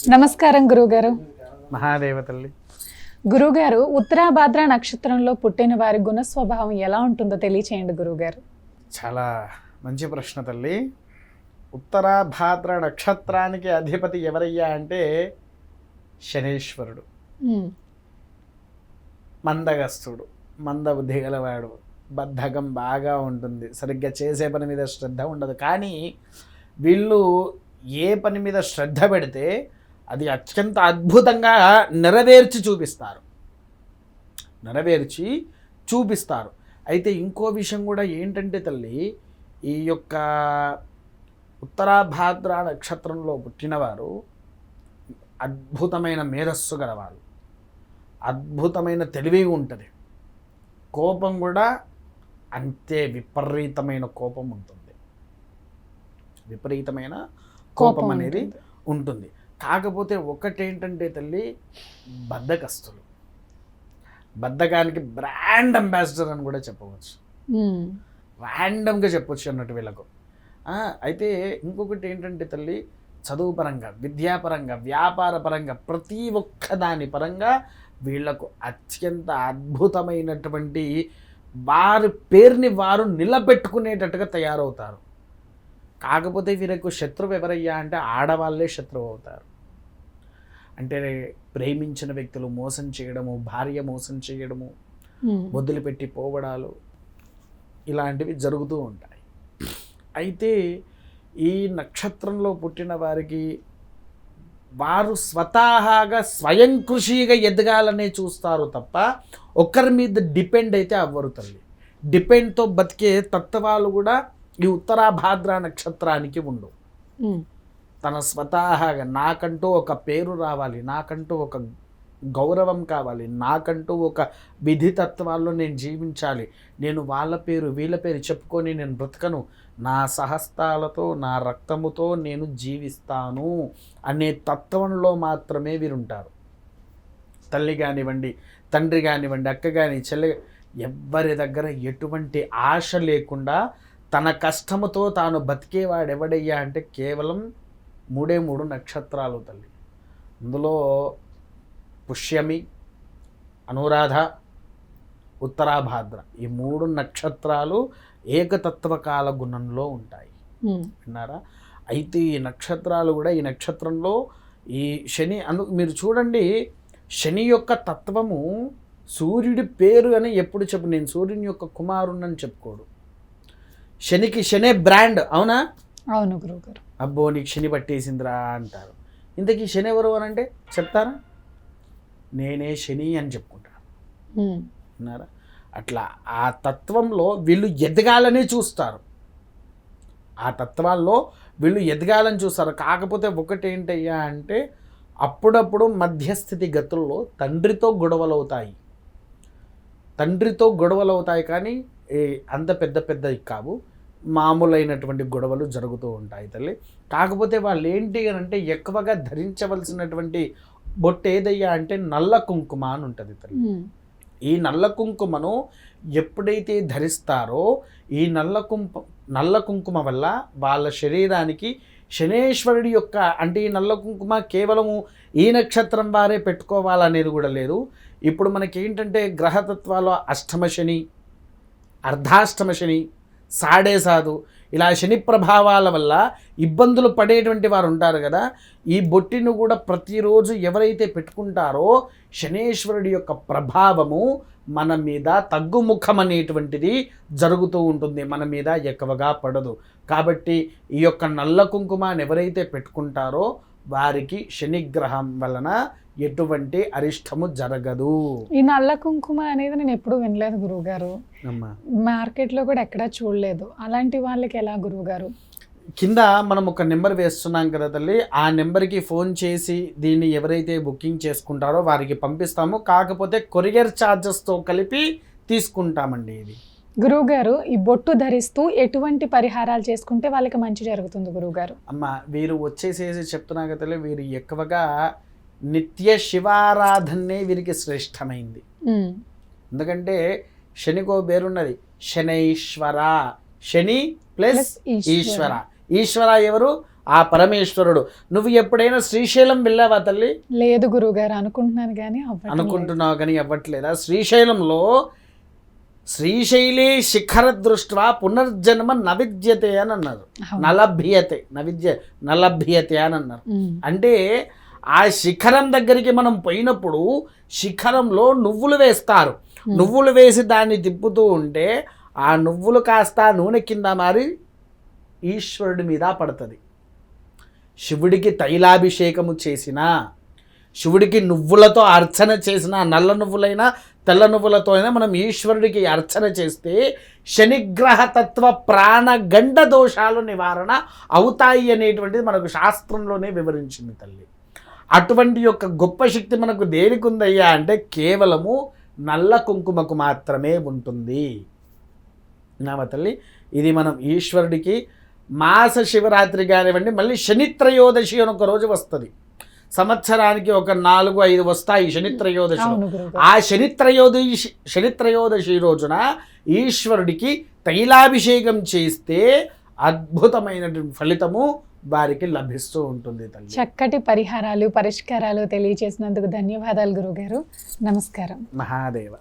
నమస్కారం గురుగారు మహాదేవ తల్లి. గురుగారు ఉత్తరాభాద్ర నక్షత్రంలో పుట్టిన వారి గుణ స్వభావం ఎలా ఉంటుందో తెలియచేయండి గురుగారు చాలా మంచి ప్రశ్న తల్లి. ఉత్తరాభాద్ర నక్షత్రానికి అధిపతి ఎవరయ్యా అంటే శనేశ్వరుడు. మందగస్తుడు మంద బుద్ధి గలవాడు బద్ధకం బాగా ఉంటుంది సరిగ్గా చేసే పని మీద శ్రద్ధ ఉండదు. కానీ వీళ్ళు ఏ పని మీద శ్రద్ధ పెడితే అది అత్యంత అద్భుతంగా నెరవేర్చి చూపిస్తారు. నెరవేర్చి చూపిస్తారు. అయితే ఇంకో విషయం కూడా ఏంటంటే తల్లి ఈ యొక్క ఉత్తరాభాద్ర నక్షత్రంలో పుట్టినవారు అద్భుతమైన మేధస్సు గలవారు. అద్భుతమైన తెలివి ఉంటుంది. కోపం కూడా అంతే విపరీతమైన కోపం ఉంటుంది. విపరీతమైన కోపం అనేది ఉంటుంది. కాకపోతే ఒకటేంటంటే తల్లి బద్ధకస్తులు బద్ధకానికి బ్రాండ్ అంబాసిడర్ అని కూడా చెప్పవచ్చు. ర్యాండమ్గా చెప్పొచ్చు అన్నట్టు వీళ్ళకు. అయితే ఇంకొకటి ఏంటంటే తల్లి చదువు పరంగా విద్యాపరంగా వ్యాపార పరంగా ప్రతి ఒక్క దాని పరంగా వీళ్ళకు అత్యంత అద్భుతమైనటువంటి వారి పేరుని వారు నిలబెట్టుకునేటట్టుగా తయారవుతారు. కాకపోతే వీరికి శత్రువు ఎవరయ్యా అంటే ఆడవాళ్ళే శత్రువు అవుతారు. అంటే ప్రేమించిన వ్యక్తులు మోసం చేయడము భార్య మోసం చేయడము ఉమ్, వదిలిపెట్టి పోవడాలు ఇలాంటివి జరుగుతూ ఉంటాయి. అయితే ఈ నక్షత్రంలో పుట్టిన వారికి వారు స్వతహాగా స్వయం కృషిగా ఎదగాలనే చూస్తారు తప్ప ఒకరి మీద డిపెండ్ అయితే అవ్వరు తల్లి. డిపెండ్తో బతికే తత్వాలు కూడా ఈ ఉత్తరాభాద్ర నక్షత్రానికి ఉండవు. ఉమ్, తన స్వతహాగా నాకంటూ ఒక పేరు రావాలి నాకంటూ ఒక గౌరవం కావాలి నాకంటూ ఒక విధి తత్వాల్లో నేను జీవించాలి నేను వాళ్ళ పేరు వీళ్ళ పేరు చెప్పుకొని నేను బ్రతకను నా సహస్తాలతో నా రక్తముతో నేను జీవిస్తాను అనే తత్వంలో మాత్రమే వీరుంటారు. తల్లి కానివ్వండి తండ్రి కానివ్వండి అక్క కాని చెల్లి ఎవ్వరి దగ్గర ఎటువంటి ఆశ లేకుండా తన కష్టముతో తాను బతికేవాడు ఎవడయ్యా అంటే కేవలం మూడే మూడు నక్షత్రాలు తల్లి. అందులో పుష్యమి అనురాధ ఉత్తరాభాద్ర. ఈ మూడు నక్షత్రాలు ఏకతత్వకాల గుణంలో ఉంటాయి. విన్నారా? అయితే ఈ నక్షత్రాలు కూడా ఈ నక్షత్రంలో ఈ శని అందు మీరు చూడండి శని యొక్క తత్వము సూర్యుడి పేరు అని ఎప్పుడు చెప్పు నేను సూర్యుని యొక్క కుమారుణ్ణని చెప్పుకోడు. శనికి శనే బ్రాండ్ అవునా? అవును గురుగారు అబ్బో నీకు శని పట్టేసిందిరా అంటారు. ఇంతకీ శని ఎవరు అని అంటే చెప్తారా? నేనే శని అని చెప్పుకుంటాను ఉమ్, విన్నారా? అట్లా ఆ తత్వంలో వీళ్ళు ఎదగాలని చూస్తారు. ఆ తత్వాల్లో వీళ్ళు ఎదగాలని చూస్తారు. కాకపోతే ఒకటి ఏంటయ్యా అంటే అప్పుడప్పుడు మధ్యస్థితి గతుల్లో తండ్రితో గొడవలు అవుతాయి తండ్రితో గొడవలు అవుతాయి కానీ అంత పెద్ద పెద్దవి కావు. మామూలైనటువంటి గొడవలు జరుగుతూ ఉంటాయి తల్లి. కాకపోతే వాళ్ళు ఏంటి అని అంటే ఎక్కువగా ధరించవలసినటువంటి బొట్టు ఏదయ్యా అంటే నల్ల కుంకుమ అని ఉంటుంది తల్లి. ఈ నల్ల కుంకుమను ఎప్పుడైతే ధరిస్తారో ఈ నల్ల కుంకు నల్ల కుంకుమ వల్ల వాళ్ళ శరీరానికి శనేశ్వరుడి యొక్క అంటే ఈ నల్ల కుంకుమ కేవలము ఈ నక్షత్రం వారే పెట్టుకోవాలనేది కూడా లేదు. ఇప్పుడు మనకి ఏంటంటే గ్రహతత్వాలు అష్టమ శని అర్ధాష్టమ శని సాడే సాదు. ఇలా శని ప్రభావాల వల్ల ఇబ్బందులు పడేటువంటి వారు ఉంటారు కదా ఈ బొట్టిను కూడా ప్రతిరోజు ఎవరైతే పెట్టుకుంటారో శనేశ్వరుడి యొక్క ప్రభావము మన మీద తగ్గుముఖం అనేటువంటిది జరుగుతూ ఉంటుంది. మన మీద ఎక్కువగా పడదు. కాబట్టి ఈ యొక్క నల్ల కుంకుమాన్ని ఎవరైతే పెట్టుకుంటారో వారికి శనిగ్రహం వలన ఎటువంటి అరిష్టము జరగదు. ఈ నల్ల కుంకుమ అనేది నేను ఎప్పుడు వినలేదు గురువుగారు. అమ్మా. మార్కెట్లో కూడా ఎక్కడా చూడలేదు. అలాంటి వాళ్ళకి ఎలా గురువుగారు? కింద మనం ఒక నెంబర్ వేస్తున్నాం కదా తల్లి ఆ నెంబర్కి ఫోన్ చేసి దీన్ని ఎవరైతే బుకింగ్ చేసుకుంటారో వారికి పంపిస్తాము. కాకపోతే కొరియర్ ఛార్జెస్తో కలిపి తీసుకుంటామండి ఇది. గురువుగారు ఈ బొట్టు ధరిస్తూ ఎటువంటి పరిహారాలు చేసుకుంటే వాళ్ళకి మంచి జరుగుతుంది గురువుగారు? అమ్మ వీరు వచ్చేసేసి చెప్తున్నా కదా వీరు ఎక్కువగా నిత్య శివారాధనే వీరికి శ్రేష్టమైంది. ఎందుకంటే శనికో పేరున్నది శనైశ్వర. శని ప్లస్ ఈశ్వర. ఈశ్వర. ఎవరు? ఆ పరమేశ్వరుడు. నువ్వు ఎప్పుడైనా శ్రీశైలం వెళ్ళావా తల్లి? లేదు గురువుగారు అనుకుంటున్నాను కానీ. అనుకుంటున్నావు కానీ అవ్వట్లేదా? శ్రీశైలంలో శ్రీశైలే శిఖర దృష్ట్యా పునర్జన్మ నవిద్యతే అని అన్నారు. నలభ్యతే నవిద్య నలభ్యతే అని అన్నారు. అంటే ఆ శిఖరం దగ్గరికి మనం పోయినప్పుడు శిఖరంలో నువ్వులు వేస్తారు. నువ్వులు వేసి దాన్ని తిప్పుతూ ఉంటే ఆ నువ్వులు కాస్త నూనె కింద మారి ఈశ్వరుడి మీద పడుతుంది శివుడికి తైలాభిషేకము చేసిన శివుడికి నువ్వులతో అర్చన చేసిన నల్ల నువ్వులైనా తెల్ల నువ్వులతో అయినా మనం ఈశ్వరుడికి అర్చన చేస్తే శనిగ్రహ తత్వ ప్రాణగండ దోషాలు నివారణ అవుతాయి అనేటువంటిది మనకు శాస్త్రంలోనే వివరించింది తల్లి. అటువంటి యొక్క గొప్ప శక్తి మనకు దేనికి ఉందయ్యా అంటే కేవలము నల్ల కుంకుమకు మాత్రమే ఉంటుంది. నామ తల్లి? ఇది మనం ఈశ్వరుడికి మాస శివరాత్రి కానివ్వండి మళ్ళీ శనిత్రయోదశి అని ఒక రోజు వస్తుంది. సంవత్సరానికి ఒక నాలుగు ఐదు వస్తాయి శనిత్రయోదశి ఆ శనిత్రయోదశి శనిత్రయోదశి రోజున ఈశ్వరుడికి తైలాభిషేకం చేస్తే అద్భుతమైనటువంటి ఫలితము వారికి లభిస్తూ ఉంటుంది తల్లి. చక్కటి పరిహారాలు పరిష్కారాలు తెలియజేసినందుకు ధన్యవాదాలు గురువుగారు. నమస్కారం. మహాదేవ.